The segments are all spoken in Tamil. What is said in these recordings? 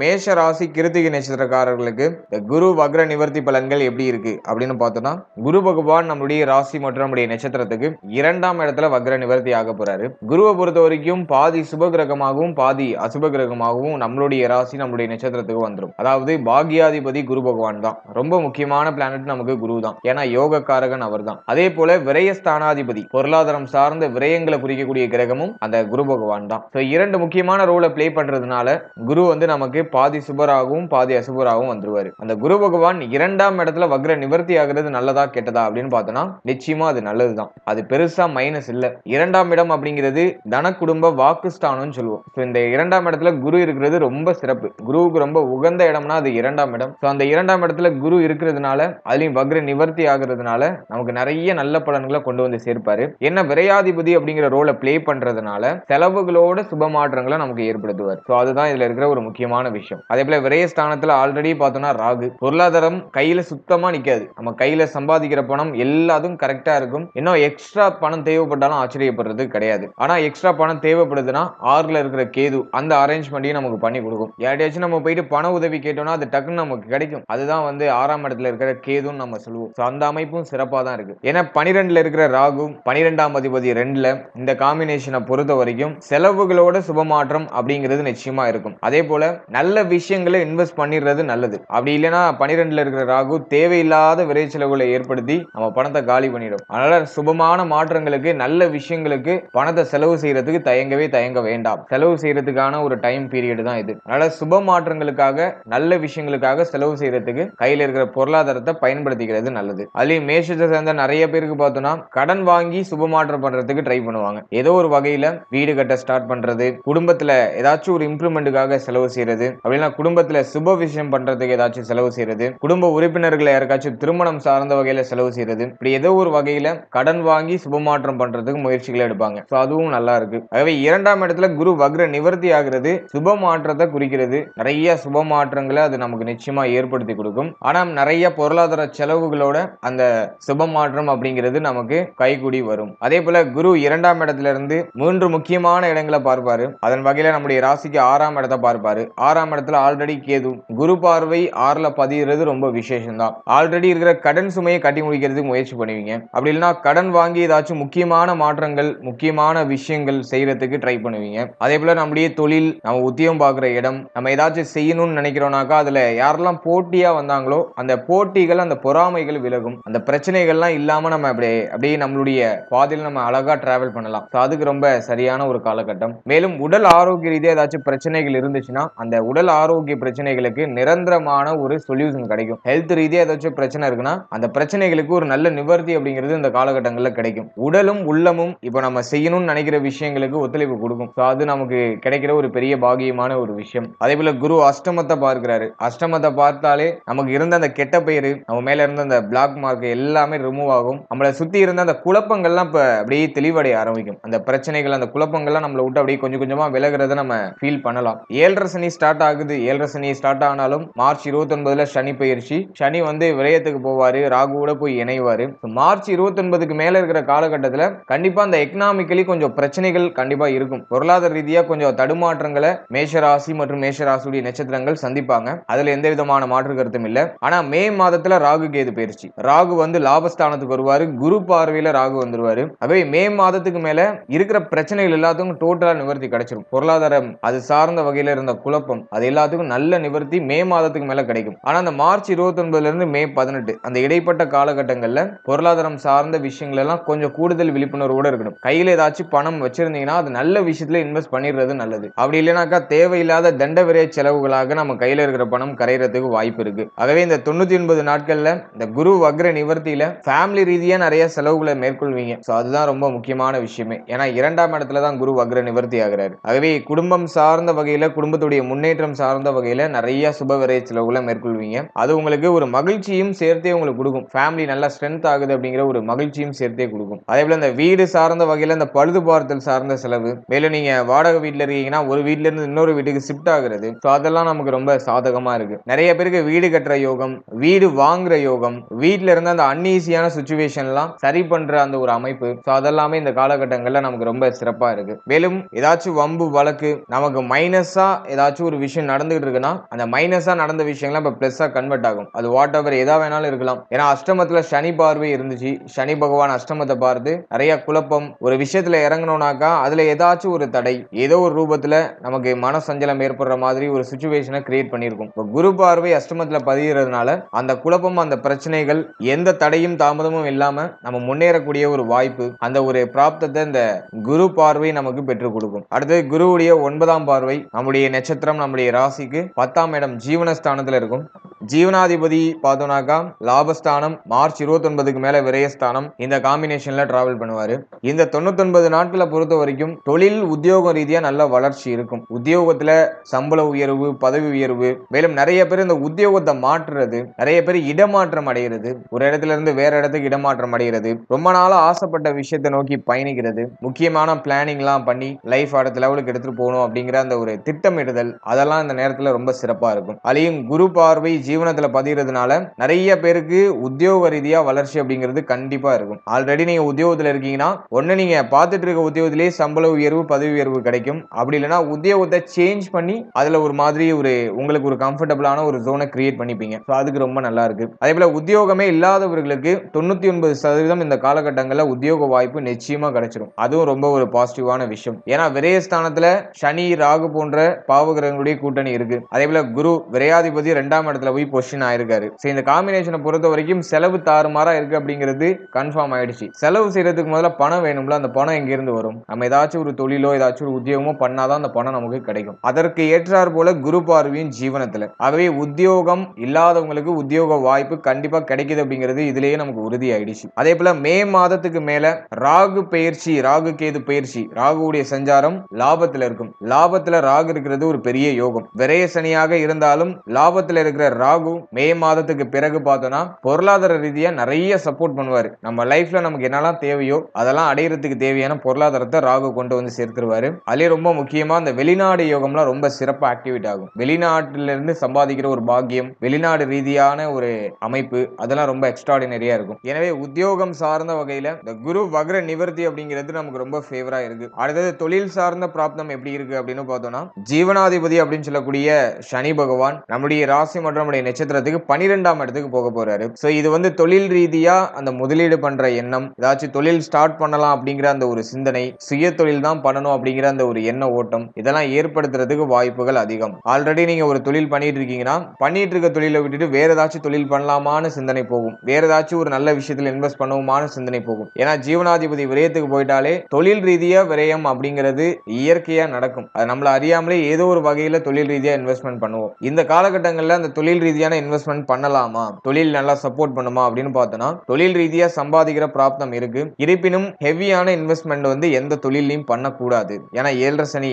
மேஷ ராசி கிருத்திகை நட்சத்திரக்காரர்களுக்கு இந்த குரு வக்ர நிவர்த்தி பலன்கள் எப்படி இருக்கு அப்படின்னு பார்த்தோம்னா குரு பகவான் நம்முடைய ராசி மற்றும் நம்முடைய நட்சத்திரத்துக்கு இரண்டாம் இடத்துல வக்ர நிவர்த்தி ஆக போறாரு. குருவை பொறுத்த வரைக்கும் பாதி சுப கிரகமாகவும் பாதி அசுப கிரகமாகவும் நம்மளுடைய ராசி நம்மளுடைய நட்சத்திரத்துக்கு வந்துடும் அதாவது பாக்யாதிபதி குரு பகவான் தான். ரொம்ப முக்கியமான பிளானட் நமக்கு குரு தான். ஏன்னா யோகக்காரகன் அவர் தான் அதே போல விரயஸ்தானாதிபதி பொருளாதாரம் சார்ந்த விரயங்களை குறிக்கக்கூடிய கிரகமும் அந்த குரு பகவான் தான். இரண்டு முக்கியமான ரோலை ப்ளே பண்றதுனால குரு வந்து நமக்கு பாதி சுபராகவும் பாதி அசுபராகவும் வந்துருவாரு. அந்த குரு பகவான் இரண்டாம் இடத்துல வக்ர நிவர்த்தி ஆகிறது நல்லதா கெட்டதா அப்படின்னு பார்த்தோம்னா நிச்சயமா அது நல்லதுதான். அது பெருசா மைனஸ் இல்ல. இரண்டாம் இடம் அப்படிங்கிறது தன குடும்ப வாக்குஸ்தானம் சொல்லுவோம் இந்த இரண்டாம் இடத்துல குரு இருக்கிறது ரொம்ப சிறப்பு. குருவுக்கு ரொம்ப உகந்த இடம்னா அது இரண்டாம் இடம். ஸோ அந்த இரண்டாம் இடத்துல குரு இருக்கிறதுனால அதுலயும் வக்ர நிவர்த்தி ஆகுறதுனால நமக்கு நிறைய நல்ல பலன்களை கொண்டு வந்து சேர்ப்பாரு. என்ன விரையாதிபதி அப்படிங்கிற ரோலை ப்ளே பண்றதுனால செலவுகளோட சுப மாற்றங்களை நமக்கு ஏற்படுத்துவார். ஸோ அதுதான் இதுல இருக்கிற ஒரு முக்கியமான விஷயம். அதே போல விரயஸ்தானத்துல ஆல்ரெடி பார்த்தோம்னா ராகு. பொருளாதாரம் கையில சுத்தமா நிக்காது. நம்ம கையில சம்பாதிக்கிற பணம் எல்லாத்தும் கரெக்டா இருக்கும். இன்னும் எக்ஸ்ட்ரா பணம் தேவைப்பட்டாலும் ஆச்சரியப்படுறது கிடையாது. ஆனா எக்ஸ்ட்ரா பணம் தேவைப்படுதுன்னா ஆறுல இருக்கிற கேது அந்த அரேஞ்ச்மெண்ட்டையும் நமக்கு பண்ணி கொடுக்கும். யார்டையாச்சும் நம்ம போயிட்டு பண உதவி கேட்டோம்னா அது டக்குன்னு நமக்கு கிடைக்கும். அதுதான் வந்து ஆறாம் இடத்துல இருக்கிற கேதுன்னு நம்ம சொல்லுவோம். ஸோ அந்த அமைப்பும் சிறப்பாக தான் இருக்கு. ஏன்னா பனிரெண்டுல இருக்கிற ராகு பனிரெண்டாம் அதிபதி ரெண்டுல இந்த காம்பினேஷனை பொறுத்த வரைக்கும் செலவுகளோட சுபமாற்றம் அப்படிங்கிறது நிச்சயமா இருக்கும். அதே போல நல்ல விஷயங்களை இன்வெஸ்ட் பண்ணிடுறது நல்லது. அப்படி இல்லைன்னா பனிரெண்டுல இருக்கிற ராகு தேவையில்லாத விரை செலவுகளை ஏற்படுத்தி நம்ம பணத்தை காலி பண்ணிடும். அதனால சுபமான மாற்றங்களுக்கு நல்ல விஷயங்களுக்கு பணத்தை செலவு செய்யறதுக்கு தயங்கவே தயங்க வேண்டாம். செலவு செய்யறதுக்கான ஒரு டைம் பீரியட் தான் இது. அதனால சுப மாற்றங்களுக்காக நல்ல விஷயங்களுக்காக செலவு செய்யறதுக்கு கையில் இருக்கிற பொருளாதாரத்தை பயன்படுத்திக்கிறது நல்லது. அதுலயும் மேஷத்தை சேர்ந்த நிறைய பேருக்கு பார்த்தோம்னா கடன் வாங்கி சுப மாற்றம் பண்றதுக்கு ட்ரை பண்ணுவாங்க. ஏதோ ஒரு வகையில வீடு கட்ட ஸ்டார்ட் பண்றது குடும்பத்துல ஏதாச்சும் ஒரு இம்ப்ரூவ்மெண்ட்டுக்காக செலவு செய்யறது அப்படின்னா குடும்பத்துல சுப விஷயம் பண்றதுக்கு ஏதாச்சும் செலவு செய்யறது குடும்ப உறுப்பினர்களை யாருக்காச்சும் திருமணம் சார்ந்த வகையில செலவு செய்யறது இப்படி ஏதோ ஒரு வகையில கடன் வாங்கி சுபமாற்றம் பண்றதுக்கு முயற்சிகளை எடுப்பாங்க. ஸோ அதுவும் நல்லா இருக்கு. ஆகவே இரண்டாம் இடத்துல குரு வக்ர நிவர்த்தி ஆகிறது சுப மாற்றத்தை குறிக்கிறது. நிறைய சுப மாற்றங்களை அது நமக்கு நிச்சயமா ஏற்படுத்தி கொடுக்கும். ஆனா நிறைய பொருளாதார செலவுகளோட அந்த சுப மாற்றம் அப்படிங்கிறது நமக்கு கைகூடி வரும். அதே போல குரு இரண்டாம் இடத்துல இருந்து மூன்று முக்கியமான இடங்களை பார்ப்பாரு. அதன் வகையில நம்முடைய ராசிக்கு ஆறாம் இடத்தை பார்ப்பாரு. ஆறாம் ஆறாம் இடத்துல ஆல்ரெடி கேது. குரு பார்வை ஆறுல பதிகிறது ரொம்ப விசேஷம்தான். ஆல்ரெடி இருக்கிற கடன் சுமையை கட்டி முடிக்கிறதுக்கு முயற்சி பண்ணுவீங்க. அப்படி இல்லைன்னா கடன் வாங்கி ஏதாச்சும் முக்கியமான மாற்றங்கள் முக்கியமான விஷயங்கள் செய்யறதுக்கு ட்ரை பண்ணுவீங்க. அதே போல நம்முடைய தொழில் நம்ம உத்தியம் பார்க்குற இடம் நம்ம ஏதாச்சும் செய்யணும்னு நினைக்கிறோம்னாக்கா அதுல யாரெல்லாம் போட்டியா வந்தாங்களோ அந்த போட்டிகள் அந்த பொறாமைகள் விலகும். அந்த பிரச்சனைகள்லாம் இல்லாம நம்ம அப்படியே அப்படியே நம்மளுடைய பாதையில் நம்ம அழகா டிராவல் பண்ணலாம். So அதுக்கு ரொம்ப சரியான ஒரு காலகட்டம். மேலும் உடல் ஆரோக்கிய ரீதியாக ஏதாச்சும் பிரச்சனைகள் இருந்துச்சுன்னா அந்த உடல் ஆரோக்கிய பிரச்சனைகளுக்கு நிரந்தரமான ஒரு சொல்யூஷன் கிடைக்கும். ஹெல்த் ரீதியாக ஏதாச்சும் பிரச்சனை இருக்குன்னா அந்த பிரச்சனைகளுக்கு ஒரு நல்ல நிவர்த்தி அப்படிங்கிறது இந்த காலகட்டங்களில் கிடைக்கும். உடலும் உள்ளமும் இப்போ நம்ம செய்யணும்னு நினைக்கிற விஷயங்களுக்கு ஒத்துழைப்பு கொடுக்கும். ஸோ அது நமக்கு கிடைக்கிற ஒரு பெரிய பாகியமான ஒரு விஷயம். அதே போல குரு அஷ்டமத்தை பார்க்கிறாரு. அஷ்டமத்தை பார்த்தாலே நமக்கு இருந்த அந்த கெட்ட பெயர் நம்ம மேல இருந்த அந்த பிளாக் மார்க் எல்லாமே ரிமூவ் ஆகும். நம்மளை சுத்தி இருந்த அந்த குழப்பங்கள்லாம் இப்போ அப்படியே தெளிவடைய ஆரம்பிக்கும். அந்த பிரச்சனைகள் அந்த குழப்பங்கள்லாம் நம்மளை விட்டு அப்படியே கொஞ்சம் கொஞ்சமா விலகிறத நம்ம ஃபீல் பண்ணலாம். ஏழரை சனி ஸ்டார்ட் ஆகுது. ஏழரை சனி ஸ்டார்ட் ஆனாலும் மார்ச் இருபத்தி ஒன்பதுல சனி பயிற்சி. சனி வந்து விரயத்துக்கு போவாரு. ராகுவோட போய் இணைவாரு. மார்ச் இருபத்தி ஒன்பதுக்கு மேல இருக்கிற காலகட்டத்துல கண்டிப்பா அந்த எக்கனாமிக்கலி கொஞ்சம் பிரச்சனைகள் கண்டிப்பா இருக்கும். பொருளாதார ரீதியா கொஞ்சம் தடுமாற்றங்களை மேஷராசி மற்றும் மேஷராசியுடைய நட்சத்திரங்கள் சந்திப்பாங்க. அதுல எந்த விதமான மாற்று கருத்தும் இல்ல. ஆனா மே மாதத்துல ராகு கேது பயிற்சி. ராகு வந்து லாபஸ்தானத்துக்கு வருவாரு. குரு பார்வையில ராகு வந்துருவாரு. அவை மே மாதத்துக்கு மேல இருக்கிற பிரச்சனைகள் எல்லாத்துக்கும் டோட்டலா நிவர்த்தி கிடைச்சிரும். பொருளாதாரம் அது சார்ந்த வகையில இருந்த குழப்பம் அது எல்லாத்துக்கும் நல்ல நிவர்த்தி மே மாதத்துக்கு மேல கிடைக்கும். ஆனா அந்த மார்ச் இருபத்தி ஒன்பதுல இருந்து மே பதினெட்டு அந்த இடைப்பட்ட காலகட்டங்கள்ல பொருளாதாரம் சார்ந்த விஷயங்கள் எல்லாம் கொஞ்சம் கூடுதல் விழிப்புணர்வோட இருக்கணும். கையில ஏதாச்சும் பணம் வச்சிருந்தீங்கன்னா அது நல்ல விஷயத்துல இன்வெஸ்ட் பண்ணிடுறது நல்லது. அப்படி இல்லைனாக்கா தேவையில்லாத தண்ட விரை செலவுகளாக நம்ம கையில இருக்கிற பணம் கரையிறதுக்கு வாய்ப்பு இருக்கு. ஆகவே இந்த தொண்ணூத்தி ஒன்பது நாட்கள்ல இந்த குரு வக்ர நிவர்த்தியில ஃபேமிலி ரீதியா நிறைய செலவுகளை மேற்கொள்வீங்க. ஸோ அதுதான் ரொம்ப முக்கியமான விஷயமே. ஏன்னா இரண்டாம் இடத்துல தான் குரு வக்ர நிவர்த்தி ஆகிறாரு. ஆகவே குடும்பம் சார்ந்த வகையில குடும்பத்துடைய முன்னே முன்னேற்றம் சார்ந்த வகையில் நிறைய சுப விரை செலவுகளை மேற்கொள்வீங்க. அது உங்களுக்கு ஒரு மகிழ்ச்சியும் சேர்த்தே உங்களுக்கு கொடுக்கும். ஃபேமிலி நல்லா ஸ்ட்ரென்த் ஆகுது அப்படிங்கிற ஒரு மகிழ்ச்சியும் சேர்த்தே கொடுக்கும். அதே போல இந்த வீடு சார்ந்த வகையில் இந்த பழுது பார்த்தல் சார்ந்த செலவு மேலும் நீங்க வாடகை வீட்டில் இருக்கீங்கன்னா ஒரு வீட்ல இருந்து இன்னொரு வீட்டுக்கு ஷிஃப்ட் ஆகுறது. ஸோ அதெல்லாம் நமக்கு ரொம்ப சாதகமா இருக்கு. நிறைய பேருக்கு வீடு கட்டுற யோகம் வீடு வாங்குற யோகம் வீட்டில் இருந்து அந்த அன்ஈஸியான சுச்சுவேஷன்லாம் சரி பண்ற அந்த ஒரு அமைப்பு. ஸோ அதெல்லாமே இந்த காலகட்டங்கள்ல நமக்கு ரொம்ப சிறப்பா இருக்கு. மேலும் ஏதாச்சும் வம்பு வழக்கு நமக்கு மைனஸா ஏதாச்சும் ஒரு விஷயம் நடந்துகிட்டு இருக்குன்னா அந்த மைனஸா நடந்த விஷயங்கள்லாம் இப்போ பிளஸ்ஸா கன்வெர்ட் ஆகும். அது வாட் எவர் எதா வேணாலும் இருக்கலாம். ஏன்னா அஷ்டமத்துல சனி பார்வை இருந்துச்சு. சனி பகவான் அஷ்டமத்தை பார்த்து நிறைய குழப்பம் ஒரு விஷயத்துல இறங்கணும்னாக்கா அதுல ஏதாச்சும் ஒரு தடை ஏதோ ஒரு ரூபத்துல நமக்கு மன சஞ்சலம் ஏற்படுற மாதிரி ஒரு சுச்சுவேஷனை கிரியேட் பண்ணியிருக்கும். இப்போ குரு பார்வை அஷ்டமத்துல பதிகிறதுனால அந்த குழப்பம் அந்த பிரச்சனைகள் எந்த தடையும் தாமதமும் இல்லாம நம்ம முன்னேறக்கூடிய ஒரு வாய்ப்பு அந்த ஒரு பிராப்தத்தை இந்த குரு பார்வை நமக்கு பெற்றுக் கொடுக்கும். அடுத்து குருவுடைய ஒன்பதாம் பார்வை நம்முடைய நட்சத்திரம் நம்முடைய ராசிக்கு பத்தாம் இடம் ஜீவனஸ்தானத்துல இருக்கும். ஜீவனாதிபதி பார்த்தோம்னாக்கா லாபஸ்தானம் மார்ச் இருபத்தி ஒன்பதுக்கு மேல விரயஸ்தானம். இந்த காம்பினேஷன்ல டிராவல் பண்ணுவாரு. இந்த தொண்ணூத்தொன்பது நாட்களை பொறுத்த வரைக்கும் தொழில் உத்தியோக ரீதியா நல்ல வளர்ச்சி இருக்கும். உத்தியோகத்துல சம்பள உயர்வு பதவி உயர்வு. மேலும் நிறைய பேர் இந்த உத்தியோகத்தை மாற்றுறது நிறைய பேர் இடமாற்றம் அடைகிறது ஒரு இடத்துல இருந்து வேற இடத்துக்கு இடமாற்றம் அடைகிறது ரொம்ப நாளா ஆசைப்பட்ட விஷயத்தை நோக்கி பயணிக்கிறது. முக்கியமான பிளானிங்லாம் பண்ணி லைஃப் அடுத்த லெவலுக்கு எடுத்துட்டு போகணும் அப்படிங்கிற அந்த ஒரு திட்டமிடுதல் அதெல்லாம் இந்த நேரத்துல ரொம்ப சிறப்பா இருக்கும். அதையும் குரு பார்வை ஜீவனத்துல பதிகிறதுனால நிறைய பேருக்கு உத்தியோக ரீதியாக வளர்ச்சி அப்படிங்கிறது கண்டிப்பாக இருக்கும். ஆல்ரெடி நீங்கள் உத்தியோகத்துல இருக்கீங்கன்னா ஒன்று நீங்க பார்த்துட்டு இருக்க உத்தியோகத்திலேயே சம்பள உயர்வு பதவி உயர்வு கிடைக்கும். அப்படி இல்லைன்னா உத்தியோகத்தை சேஞ்ச் பண்ணி அதுல ஒரு மாதிரி ஒரு உங்களுக்கு ஒரு கம்ஃபர்டபுளான ஒரு ஜோனை கிரியேட் பண்ணிப்பீங்க. ஸோ அதுக்கு ரொம்ப நல்லா இருக்கு. அதே போல உத்தியோகமே இல்லாதவர்களுக்கு தொண்ணூத்தி ஒன்பது சதவீதம் இந்த காலகட்டங்களில் உத்தியோக வாய்ப்பு நிச்சயமா கிடைச்சிடும் அதுவும் ரொம்ப ஒரு பாசிட்டிவான விஷயம். ஏன்னா விரயஸ்தானத்தில் சனி ராகு போன்ற பாவகிரகங்களுடைய கூட்டணி இருக்கு. அதே போல குரு விரையாதிபதி ரெண்டாம் இடத்துல போய் பொசிஷன் ஆயிருக்காரு. ஸோ இந்த காம்பினேஷனை பொறுத்த வரைக்கும் செலவு தாறுமாறா இருக்கு அப்படிங்கிறது கன்ஃபார்ம் ஆயிடுச்சு. செலவு செய்யறதுக்கு முதல்ல பணம் வேணும்ல அந்த பணம் எங்க இருந்து வரும்? நம்ம ஏதாச்சும் ஒரு தொழிலோ ஏதாச்சும் ஒரு உத்தியோகமோ பண்ணாதான் அந்த பணம் நமக்கு கிடைக்கும். அதற்கு ஏற்றார் போல குரு பார்வையும் ஜீவனத்துல. ஆகவே உத்தியோகம் இல்லாதவங்களுக்கு உத்தியோக வாய்ப்பு கண்டிப்பா கிடைக்குது அப்படிங்கிறது இதுலயே நமக்கு உறுதி ஆயிடுச்சு அதே போல மே மாதத்துக்கு மேல ராகு பயிற்சி ராகு கேது பயிற்சி ராகுடைய சஞ்சாரம் லாபத்துல இருக்கும். லாபத்துல ராகு இருக்கிறது ஒரு பெரிய யோகம். விரய சனியாக இருந்தாலும் லாபத்துல இருக்கிற ராகு மே மாதத்துக்கு பிறகு பார்த்தோன்னா பொருளாதார ரீதியாக நிறைய சப்போர்ட் பண்ணுவார். நம்ம லைஃப்ல நமக்கு என்னெல்லாம் தேவையோ அதெல்லாம் அடையிறதுக்கு தேவையான பொருளாதாரத்தை ராகு கொண்டு வந்து சேர்த்துருவாரு. அதுலேயே ரொம்ப முக்கியமாக அந்த வெளிநாடு யோகம்லாம் ரொம்ப சிறப்பாக ஆக்டிவேட் ஆகும். வெளிநாட்டிலிருந்து சம்பாதிக்கிற ஒரு பாக்கியம் வெளிநாடு ரீதியான ஒரு அமைப்பு அதெல்லாம் ரொம்ப எக்ஸ்ட்ராடினரியா இருக்கும். எனவே உத்தியோகம் சார்ந்த வகையில் இந்த குரு வக்ர நிவர்த்தி அப்படிங்கிறது நமக்கு ரொம்ப ஃபேவரா இருக்கு. அடுத்தது தொழில் சார்ந்த பிராப்தம் எப்படி இருக்கு அப்படின்னு பார்த்தோம்னா ஜீவனாதிபதி அப்படின்னு சொல்லக்கூடிய சனி பகவான் நம்முடைய ராசி மற்றும் நம்முடைய நட்சத்திரத்துக்கு பனிரெண்டாம் இடத்துக்கு போக போறாரு. ஸோ இது வந்து தொழில் ரீதியா அந்த முதலீடு பண்ற எண்ணம் ஏதாச்சும் தொழில் ஸ்டார்ட் பண்ணலாம் அப்படிங்கிற அந்த ஒரு சிந்தனை சுய தொழில் தான் பண்ணணும் அப்படிங்கிற அந்த ஒரு எண்ண ஓட்டம் இதெல்லாம் ஏற்படுத்துறதுக்கு வாய்ப்புகள் அதிகம். ஆல்ரெடி நீங்க ஒரு தொழில் பண்ணிட்டு இருக்கீங்கன்னா பண்ணிட்டு இருக்க தொழிலை விட்டுட்டு வேற ஏதாச்சும் தொழில் பண்ணலாமான்னு சிந்தனை போகும். வேற ஏதாச்சும் ஒரு நல்ல விஷயத்துல இன்வெஸ்ட் பண்ணுவோமான சிந்தனை போகும். ஏன்னா ஜீவனாதிபதி விரயத்துக்கு போயிட்டாலே தொழில் ரீதியா விரயம் அப்படிங்கிறது இயற்கையா நடக்கும். அது நம்மள அறியாமலே ஏதோ ஒரு வகையில தொழில் ரீதியா இன்வெஸ்ட்மெண்ட் பண்ணுவோம். இந்த காலகட்டங்களில் அந்த தொழில் ரீதியான இன்வெஸ்ட்மெண்ட் பண்ணலாமா? தொழில் நல்லா சப்போர்ட் பண்ணுமா? அப்படின்னு பார்த்தோம்னா தொழில் ரீதியா சம்பாதிக்கிற பிராப்தம் இருக்கு. இருப்பினும் ஹெவியான இன்வெஸ்ட்மெண்ட் வந்து எந்த தொழிலையும் பண்ணக்கூடாது. ஏன்னா ஏழரை சனி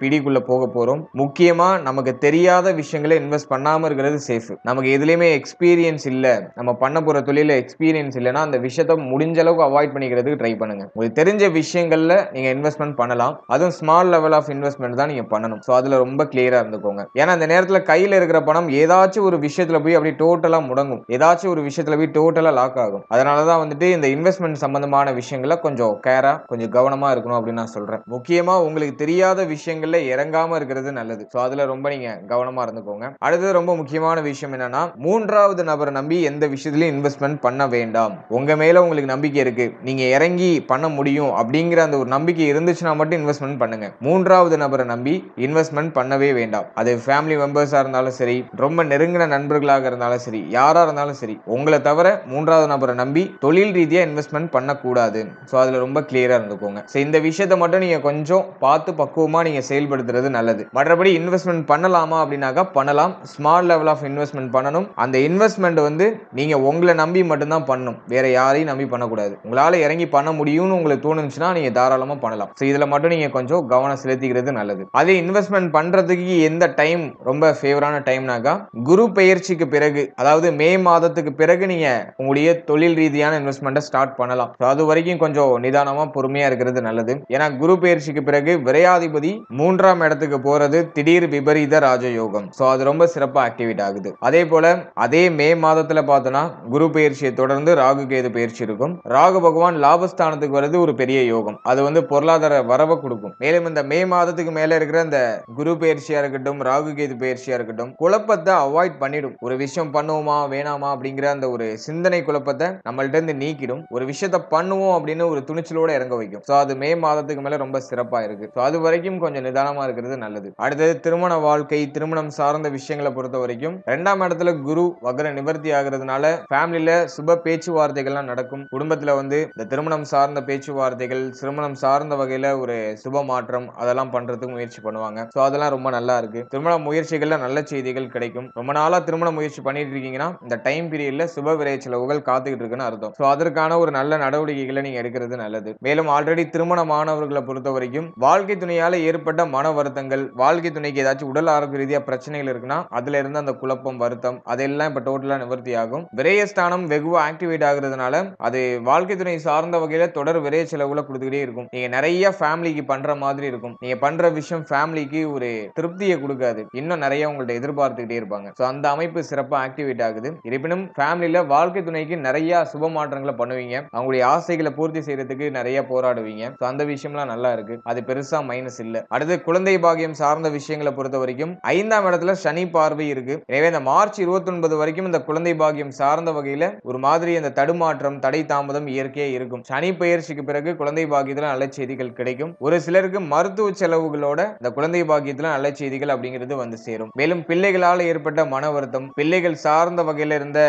பிடிக்குள்ள போக போறோம். முக்கியமா நமக்கு தெரியாத விஷயங்களை இன்வெஸ்ட் பண்ணாம இருக்கிறது சேஃப் நமக்கு எதுலையுமே எக்ஸ்பீரியன்ஸ் இல்ல. நம்ம பண்ண போற தொழில எக்ஸ்பீரியன்ஸ் இல்லைன்னா அந்த விஷயத்த முடிஞ்ச அளவுக்கு அவாய்ட் பண்ணிக்கிறதுக்கு ட்ரை பண்ணுங்க. உங்களுக்கு தெரிஞ்ச விஷயங்கள்ல நீங்க இன்வெஸ்ட்மெண்ட் பண்ணலாம். அதுவும் ஸ்மால் லெவல் ஆஃப் இன்வெஸ்ட்மெண்ட் தான் நீங்க பண்ணணும். ஸோ அதுல ரொம்ப கிளியரா இருந்துக்கோங்க. ஏன்னா அந்த நேரத்துல கையில இருக்கிற பணம் ஏதாச்சும் ஏதாச்சும் ஒரு விஷயத்துல போய் அப்படியே டோட்டலா முடங்கும். ஏதாச்சும் ஒரு விஷயத்துல போய் டோட்டலா லாக் ஆகும். அதனாலதான் வந்துட்டு இந்த இன்வெஸ்ட்மெண்ட் சம்பந்தமான விஷயங்கள கொஞ்சம் கேரா கொஞ்சம் கவனமா இருக்கணும் அப்படின்னு நான் சொல்றேன். முக்கியமா உங்களுக்கு தெரியாத விஷயங்கள்ல இறங்காம இருக்கிறது நல்லது. ஸோ அதுல ரொம்ப நீங்க கவனமா இருந்துக்கோங்க. அடுத்தது ரொம்ப முக்கியமான விஷயம் என்னன்னா மூன்றாவது நபரை நம்பி எந்த விஷயத்துலயும் இன்வெஸ்ட்மெண்ட் பண்ண வேண்டாம். உங்க மேல உங்களுக்கு நம்பிக்கை இருக்கு. நீங்க இறங்கி பண்ண முடியும் அப்படிங்கிற அந்த ஒரு நம்பிக்கை இருந்துச்சுன்னா மட்டும் இன்வெஸ்ட்மெண்ட் பண்ணுங்க. மூன்றாவது நபரை நம்பி இன்வெஸ்ட்மெண்ட் பண்ணவே வேண்டாம். அது ஃபேமிலி மெம்பர்ஸா இருந்தாலும் சரி ரொம்ப நெருங்கின நண்பர்களாக இருந்தாலும் சரி யாரா இருந்தாலும் சரி உங்களை தவிர மூன்றாவது நபரை நம்பி தொழில் ரீதியா இன்வெஸ்ட்மெண்ட் பண்ணக்கூடாது. ஸோ அதுல ரொம்ப கிளியரா இருந்துக்கோங்க. ஸோ இந்த விஷயத்தை மட்டும் நீங்க கொஞ்சம் பார்த்து பக்குவமா நீங்க செயல்படுத்துறது நல்லது. மற்றபடி இன்வெஸ்ட்மெண்ட் பண்ணலாமா அப்படின்னாக்கா பண்ணலாம். ஸ்மால் லெவல் ஆஃப் இன்வெஸ்ட்மெண்ட் பண்ணணும். அந்த இன்வெஸ்ட்மெண்ட் வந்து நீங்க உங்களை நம்பி மட்டும்தான் பண்ணணும் வேற யாரையும் நம்பி பண்ணக்கூடாது. உங்களால இறங்கி பண்ண முடியும்னு உங்களுக்கு தோணுச்சுன்னா நீங்க தாராளமா பண்ணலாம். ஸோ இதுல மட்டும் நீங்க கொஞ்சம் கவனம் செலுத்திக்கிறது நல்லது. அதே இன்வெஸ்ட்மெண்ட் பண்றதுக்கு எந்த டைம் ரொம்ப ஃபேவரான டைம்னாக்கா குரு பெயர்ச்சிக்கு பிறகு அதாவது மே மாதத்துக்கு பிறகு நீங்க உங்களுடைய தொழில் ரீதியான இன்வெஸ்ட்மெண்ட்டை ஸ்டார்ட் பண்ணலாம். அது வரைக்கும் கொஞ்சம் நிதானமா பொறுமையா இருக்கிறது நல்லது. ஏன்னா குரு பெயர்ச்சிக்கு பிறகு விரையாதிபதி மூன்றாம் இடத்துக்கு போறது திடீர் விபரீத ராஜயோகம். ஸோ அது ரொம்ப சிறப்பா ஆக்டிவேட் ஆகுது. அதே போல அதே மே மாதத்துல பார்த்தோம்னா குரு பயிற்சியை தொடர்ந்து ராகு கேது பயிற்சி இருக்கும். ராகு பகவான் லாபஸ்தானத்துக்கு வர்றது ஒரு பெரிய யோகம். அது வந்து பொருளாதார வரவை கொடுக்கும். மேலும் இந்த மே மாதத்துக்கு மேல இருக்கிற இந்த குரு பயிற்சியா இருக்கட்டும் ராகு கேது பயிற்சியா இருக்கட்டும் குழப்பத்தை அவாய்ட் பண்ணிடும். ஒரு விஷயம் பண்ணுவோமா வேணாமா அப்படிங்கிற அந்த ஒரு சிந்தனை குழப்பத்தை நம்மள்ட்ட இருந்து நீக்கிடும். ஒரு விஷயத்த பண்ணுவோம் அப்படின்னு ஒரு துணிச்சலோட இறங்க வைக்கும். ஸோ அது மே மாதத்துக்கு மேல ரொம்ப சிறப்பா இருக்கு. ஸோ அது வரைக்கும் கொஞ்சம் நிதானமா இருக்கிறது நல்லது. அடுத்தது திருமண வாழ்க்கை திருமணம் சார்ந்த விஷயங்களை பொறுத்த வரைக்கும் ரெண்டாம் இடத்துல குரு வக்ர நிவர்த்தி ஆகுறதுனால ஃபேமிலியில சுப பேச்சுவார்த்தைகள்லாம் நடக்கும். குடும்பத்துல வந்து இந்த திருமணம் சார்ந்த பேச்சுவார்த்தைகள் திருமணம் சார்ந்த வகையில ஒரு சுப மாற்றம் அதெல்லாம் பண்றதுக்கு முயற்சி பண்ணுவாங்க. ஸோ அதெல்லாம் ரொம்ப நல்லா இருக்கு. திருமண முயற்சிகள்ல நல்ல செய்திகள் கிடைக்கும். ரொம்ப நாளா திருமண முயற்சி பண்ணிட்டு இருக்கீங்கன்னா இந்த டைம் பீரியடில் சுப விரைய செலவுகள் காத்துக்கிட்டு இருக்குன்னு அர்த்தம். ஸோ அதற்கான ஒரு நல்ல நடவடிக்கைகளை நீங்க எடுக்கிறது நல்லது. மேலும் ஆல்ரெடி திருமணமானவர்களை பொறுத்த வரைக்கும் வாழ்க்கை துணையால் ஏற்பட்ட மன வருத்தங்கள் வாழ்க்கை துணைக்கு ஏதாச்சும் உடல் ஆரோக்கிய ரீதியாக பிரச்சனைகள் இருக்குன்னா அதுல இருந்து அந்த குழப்பம் வருத்தம் அதெல்லாம் இப்போ டோட்டலாக நிவர்த்தி ஆகும். விரயஸ்தானம் வெகுவாக ஆக்டிவேட் ஆகுறதுனால அது வாழ்க்கை துணை சார்ந்த வகையில் தொடர் விரைய செலவுகளை கொடுத்துக்கிட்டே இருக்கும். நீங்கள் நிறைய ஃபேமிலிக்கு பண்ணுற மாதிரி இருக்கும். நீங்கள் பண்ணுற விஷயம் ஃபேமிலிக்கு ஒரு திருப்தியை கொடுக்காது. இன்னும் நிறைய உங்கள்ட்ட எதிர்பார்த்துக்கிட்டே இருப்பாங்க. ஸோ அந்த அமைப்பு சிறப்பாக ஆக்டிவேட் ஆகுது. இருப்பினும் ஃபேமிலியில் வாழ்க்கை துணைக்கு நிறைய சுப மாற்றங்களை பண்ணுவீங்க. அவங்களுடைய ஆசைகளை பூர்த்தி செய்யறதுக்கு நிறைய போராடுவீங்க. ஸோ அந்த விஷயம்லாம் நல்லா இருக்கு. அது பெருசா மைனஸ் இல்ல. அடுத்து குழந்தை பாகியம் சார்ந்த விஷயங்களை பொறுத்த வரைக்கும் ஐந்தாம் இடத்துல சனி பார்வை இருக்கு. எனவே இந்த மார்ச் இருபத்தி ஒன்பது வரைக்கும் இந்த குழந்தை பாகியம் சார்ந்த வகையில ஒரு மாதிரி அந்த தடுமாற்றம் தடை தாமதம் இயற்கையே இருக்கும். சனி பயிற்சிக்கு பிறகு குழந்தை பாகியத்துல நல்ல செய்திகள் கிடைக்கும். ஒரு சிலருக்கு மருத்துவ செலவுகளோட இந்த குழந்தை பாகியத்தில் நல்ல செய்திகள் அப்படிங்கிறது வந்து சேரும். மேலும் பிள்ளைகளால் ஏற்பட்ட மன வருத்தம் பிள்ளைகள் சார்ந்த வகையில இருந்த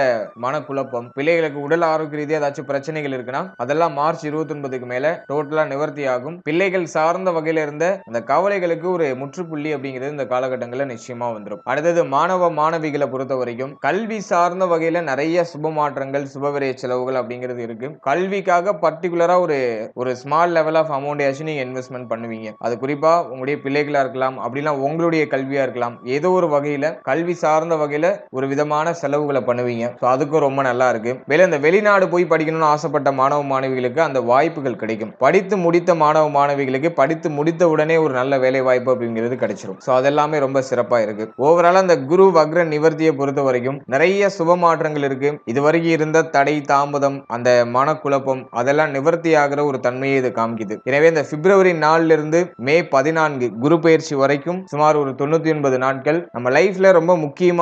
மனக்குழப்பம் பிள்ளைகளுக்கு உடல் ஆரோக்கிய ரீதியாக ஏதாச்சும் பிரச்சனைகள் இருக்குன்னா அதெல்லாம் மார்ச் இருபத்தி ஒன்பதுக்கு மேல டோட்டலா நிவர்த்தி ஆகும் பிள்ளைகள் சார்ந்த வகையில இருந்த அந்த கவலைகளுக்கு ஒரு முற்றுப்புள்ளி அப்படிங்கிறது இந்த காலகட்டங்களில் நிச்சயமா வந்துடும் அடுத்தது மாணவ மாணவிகளை பொறுத்த வரைக்கும் கல்வி சார்ந்த வகையில நிறைய சுப மாற்றங்கள் சுபவிரைய செலவுகள் அப்படிங்கிறது இருக்கு. கல்விக்காக பர்டிகுலரா ஒரு ஒரு ஸ்மால் லெவல் ஆஃப் அமௌண்டையாச்சும் நீங்க இன்வெஸ்ட்மெண்ட் பண்ணுவீங்க. அது குறிப்பா உங்களுடைய பிள்ளைகளா இருக்கலாம் அப்படின்னா உங்களுடைய கல்வியா இருக்கலாம் ஏதோ ஒரு வகையில கல்வி சார்ந்த வகையில ஒரு விதமான செலவுகளை பண்ணுவீங்க. ஸோ அதுக்கும் ரொம்ப நல்லா இருக்கு. மேலும் இந்த வெளிநாடு போய் படிக்கணும்னு ஆசைப்பட்ட மாணவ மாணவிகளுக்கு அந்த வாய்ப்புகள் கிடைக்கும். படித்து முடித்த மாணவ மாணவிகளுக்கு படித்து முடித்த உடனே ஒரு நல்ல வேலை வாய்ப்பு அப்படிங்கிறது கிடைச்சிரும். ஸோ அதெல்லாமே ரொம்ப சிறப்பாக இருக்கு. ஓவரால் அந்த குரு வக்ர நிவர்த்தியை பொறுத்த வரைக்கும் நிறைய சுப மாற்றங்கள் இருக்கு. இதுவரைக்கும் இருந்த தடை தாமதம் அந்த மனக்குழப்பம் அதெல்லாம் நிவர்த்தி ஆகிற ஒரு தன்மையை இது காமிக்குது. எனவே இந்த பிப்ரவரி நாலுல இருந்து மே பதினான்கு குரு பயிற்சி வரைக்கும் சுமார் ஒரு தொண்ணூத்தி ஒன்பது நாட்கள். நம்ம லைஃப்ல ரொம்ப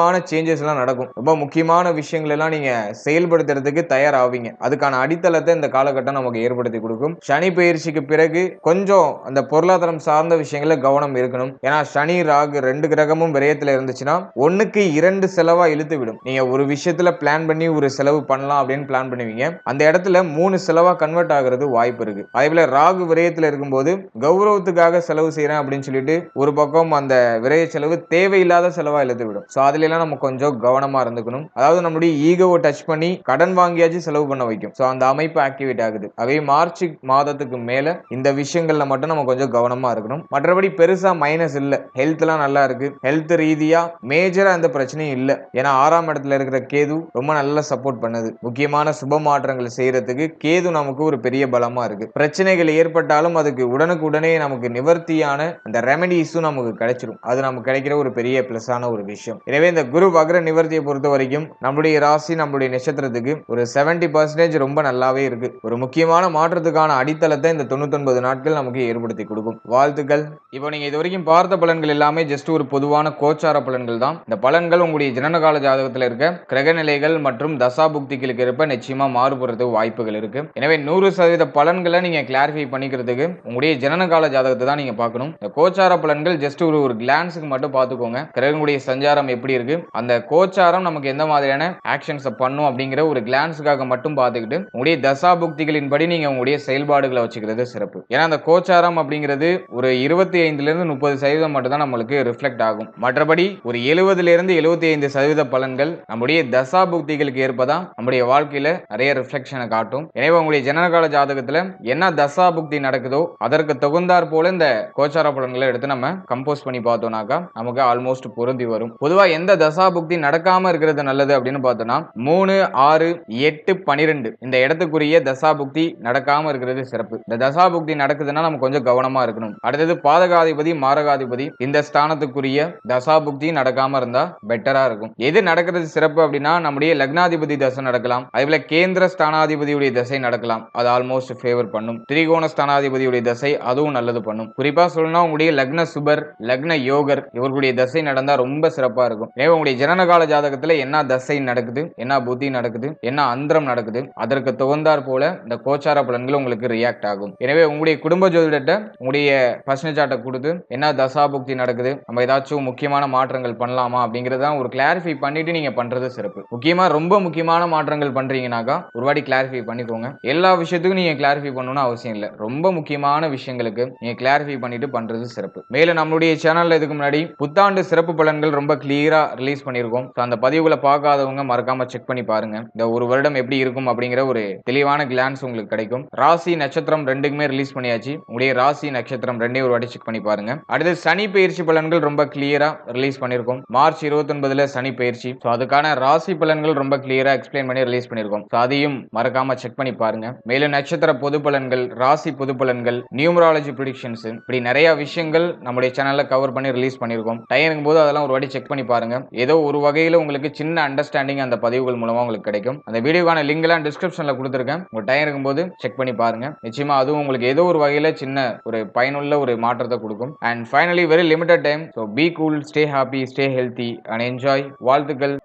முக்கியமான சேஞ்சஸ்லாம் நடக்கும். ரொம்ப முக்கியமான விஷயங்கள் எல்லாம் நீங்க செயல்படுத்துறதுக்கு தயாராவீங்க. அதுக்கான அடித்தளத்தை இந்த காலகட்டம் நமக்கு ஏற்படுத்தி கொடுக்கும். சனி பயிற்சிக்கு பிறகு கொஞ்சம் அந்த பொருளாதாரம் சார்ந்த விஷயங்கள கவனம் இருக்கணும். ஏன்னா சனி ராகு ரெண்டு கிரகமும் விரயத்துல இருந்துச்சுன்னா ஒன்றுக்கு இரண்டு செலவா இழுத்து விடும் நீங்க ஒரு விஷயத்துல பிளான் பண்ணி ஒரு செலவு பண்ணலாம் அப்படின்னு பிளான் பண்ணுவீங்க. அந்த இடத்துல மூணு செலவா கன்வெர்ட் ஆகிறது வாய்ப்பு இருக்கு. அதே போல ராகு விரயத்தில் இருக்கும்போது கௌரவத்துக்காக செலவு செய்யறேன் அப்படின்னு சொல்லிட்டு ஒரு பக்கம் அந்த விரய செலவு தேவையில்லாத செலவா இழுத்து விடும் ஸோ அதுல எல்லாம் நம்ம கொஞ்சம் கவனமா இருந்துக்கணும். அதாவது நம்முடைய ஈகோவை டச் பண்ணி கடன் வாங்கியாச்சும் செலவு பண்ண வைக்கும். ஸோ அந்த அமைப்பு ஆக்டிவேட் ஆகுது. அதே மார்ச் மாதத்துக்கு மேல இந்த விஷயங்கள்ல மட்டும் நம்ம கொஞ்சம் கவனமா இருக்கணும். மற்றபடி பெருசா மைனஸ் இல்ல. ஹெல்த் எல்லாம் நல்லா இருக்கு. ஹெல்த் ரீதியா மேஜரா எந்த பிரச்சனையும் இல்ல. ஏன்னா ஆறாம் இடத்துல இருக்கிற கேது ரொம்ப நல்லா சப்போர்ட் பண்ணுது. முக்கியமான சுப மாற்றங்கள் செய்யறதுக்கு கேது நமக்கு ஒரு பெரிய பலமா இருக்கு. பிரச்சனைகள் ஏற்பட்டாலும் அதுக்கு உடனுக்கு உடனே நமக்கு நிவர்த்தியான அந்த ரெமெடிஸும் நமக்கு கிடைச்சிடும் அது நமக்கு கிடைக்கிற ஒரு பெரிய பிளஸான ஒரு விஷயம். எனவே இந்த குரு வக்ர நிவர்த்தியை பொறுத்த வரைக்கும் நம்மளுடைய ராசி நம்மளுடைய நட்சத்திரத்துக்கு ஒரு செவன்டி பர்சன்டேஜ் ரொம்ப நல்லாவே இருக்கு. ஒரு முக்கியமான மாற்றத்துக்கான அடித்தளத்தை இந்த தொண்ணூத்தொன்பது நாட்கள் நமக்கு ஏற்படுத்தி கொடுக்கும். வாழ்த்துக்கள். இப்போ நீங்க இது வரைக்கும் பார்த்த பலன்கள் எல்லாமே ஜஸ்ட் ஒரு பொதுவான கோச்சார பலன்கள் தான். இந்த பலன்கள் உங்களுடைய ஜனனகால ஜாதகத்தில் இருக்க கிரக நிலைகள் மற்றும் தசாபுக்திகளுக்கு இருப்ப நிச்சயமா மாறுபடுறதுக்கு வாய்ப்புகள் இருக்கு. எனவே நூறு சதவீத பலன்களை நீங்க கிளாரிஃபை பண்ணிக்கிறதுக்கு உங்களுடைய ஜனனகால ஜாதகத்தை தான் நீங்க பார்க்கணும். இந்த கோச்சார பலன்கள் ஜஸ்ட் ஒரு ஒரு கிளான்ஸுக்கு மட்டும் பார்த்துக்கோங்க. கிரகங்களுடைய சஞ்சாரம் எப்படி இருக்கு? அந்த கோச்சாரம் நமக்கு எந்த மாதிரியான ஆக்ஷன்ஸை பண்ணும் அப்படிங்கிற ஒரு கிளான்ஸுக்காக மட்டும் பார்த்துக்கிட்டு உங்களுடைய தசாபுக்திகளின் படி நீங்க உங்களுடைய செயல்பாடுகளை வச்சுக்கிறது சிறப்பு. ஏன்னா அந்த கோச்சாரம் அப்படிங்கிறது ஒரு இருபத்தி ஐந்துல இருந்து முப்பது சதவீதம் மட்டும் தான் நம்மளுக்கு ரிஃப்ளெக்ட் ஆகும். மற்றபடி ஒரு எழுபதுல இருந்து எழுபத்தி ஐந்து சதவீத பலன்கள் நம்முடைய தசாபுக்திகளுக்கு ஏற்பதான் நம்முடைய வாழ்க்கையில நிறைய ரிஃப்ளெக்ஷனை காட்டும். எனவே உங்களுடைய ஜனனகால ஜாதகத்துல என்ன தசாபுக்தி நடக்குதோ அதற்கு தகுந்தாற் போல இந்த கோச்சார பலன்களை எடுத்து நம்ம கம்போஸ் பண்ணி பார்த்தோம்னாக்கா நமக்கு ஆல்மோஸ்ட் பொருந்தி வரும். பொதுவாக எந்த தசாபுக்தி நடக்காம இருக்கிறது நல்லது அப்படின்னு பார்த்தோம்னா மூணு ஆறு எட்டு பனிரெண்டு இந்த இடத்துக்குரிய தசா புக்தி நடக்காம இருக்கிறது சிறப்பு. இந்த தசாபுக்தி நடக்குதுன்னா நம்ம கொஞ்சம் கவனமா இருக்கணும். அடுத்தது பாதகாதிபதி மாரகாதிபதி இந்த ஸ்தானத்துக்குரிய தசாபுக்தி நடக்காம இருந்தா பெட்டரா இருக்கும். எது நடக்கிறது சிறப்பு அப்படின்னா நம்முடைய லக்னாதிபதி தசை நடக்கலாம். அதே கேந்திர ஸ்தானாதிபதியுடைய தசை நடக்கலாம். அது ஆல்மோஸ்ட் ஃபேவர் பண்ணும். திரிகோண ஸ்தானாதிபதியுடைய தசை அதுவும் நல்லது பண்ணும். குறிப்பா சொல்லணும்னா உங்களுடைய லக்ன சுபர் லக்ன யோகர் இவர்களுடைய தசை நடந்தா ரொம்ப சிறப்பா இருக்கும். உங்களுடைய ஜனனகால ஜாதகத்துல என்ன தசை நடக்குது என்ன புத்தி நடக்குது என்ன அந்தரம் நடக்குது அதற்கு துவந்தார் போல இந்த கோச்சார பலன்கள் உங்களுக்கு ரியாக்ட் ஆகும். எனவே உங்களுடைய குடும்ப ஜோதிடத்தை உங்களுடைய பர்சனல் சார்ட்டை கொடுத்து என்ன தசாபுக்தி நடக்குது நம்ம ஏதாச்சும் முக்கியமான மாற்றங்கள் பண்ணலாமா அப்படிங்கறத ஒரு கிளாரிஃபை பண்ணிட்டு நீங்க பண்றது சிறப்பு. முக்கியமா ரொம்ப முக்கியமான மாற்றங்கள் பண்றீங்கனாக்கா ஒரு வாட்டி கிளாரிஃபை பண்ணிக்கோங்க. எல்லா விஷயத்துக்கும் நீங்க கிளாரிஃபை பண்ணணும்னு அவசியம் இல்லை. ரொம்ப முக்கியமான விஷயங்களுக்கு நீங்க கிளாரிஃபை பண்ணிட்டு பண்றது சிறப்பு. மேல நம்மளுடைய சேனல்ல இதுக்கு முன்னாடி புத்தாண்டு சிறப்பு பலன்கள் ரொம்ப கிளியரா ரிலீஸ் பண்ணியிருக்கோம். ஸோ அந்த பதிவுகளை பார்க்காதவங்க மறக்காம செக் பண்ணி பாருங்க. இந்த ஒரு வருடம் எப்படி இருக்கும் அப்படிங்கிற ஒரு தெளிவான கிளான்ஸ் உங்களுக்கு கிடைக்கும். ராசி நட்சத்திரம் ரெண்டுக்குமே ரிலீஸ் பண்ணியாச்சு. உங்களுடைய ராசி நட்சத்திரம் ரெண்டே ஒரு வாட்டி செக் பண்ணி பாருங்க. அடுத்து சனி பயிற்சி பலன்கள் ரொம்ப கிளியரா ரிலீஸ் பண்ணியிருக்கோம். மார்ச் இருபத்தொன்பதுல சனி பயிற்சி. ஸோ அதுக்கான ராசி பலன்கள் ரொம்ப கிளியரா எக்ஸ்பிளைன் பண்ணி ரிலீஸ் பண்ணியிருக்கோம். ஸோ அதையும் மறக்காம செக் பண்ணி பாருங்க. மேலும் நட்சத்திர பொது பலன்கள் ராசி பொது பலன்கள் நியூமராலஜி ப்ரிடிக்ஷன்ஸ் இப்படி நிறைய விஷயங்கள் நம்முடைய சேனல்ல கவர் பண்ணி ரிலீஸ் பண்ணியிருக்கோம். டைம் போது அதெல்லாம் ஒரு வாட்டி செக் பண்ணி பாருங்க. ஏதோ ஒரு வகையில் உங்களுக்கு சின்ன அண்டர்ஸ்டாண்டிங் அந்த பதிவுகள் மூலமாக உங்களுக்கு கிடைக்கும். அந்த வீடியோக்கான லிங்க்லாம் டிஸ்கிரிப்ஷனில் கொடுத்துருக்கேன். உங்கள் டைம் இருக்கும்போது செக் பண்ணி பாருங்க. நிச்சயமாக அதுவும் உங்களுக்கு ஏதோ ஒரு வகையில் சின்ன ஒரு பயனுள்ள ஒரு மாற்றத்தை கொடுக்கும். And finally very limited time so be cool stay happy stay healthy and enjoy வாழ்த்துக்கள்.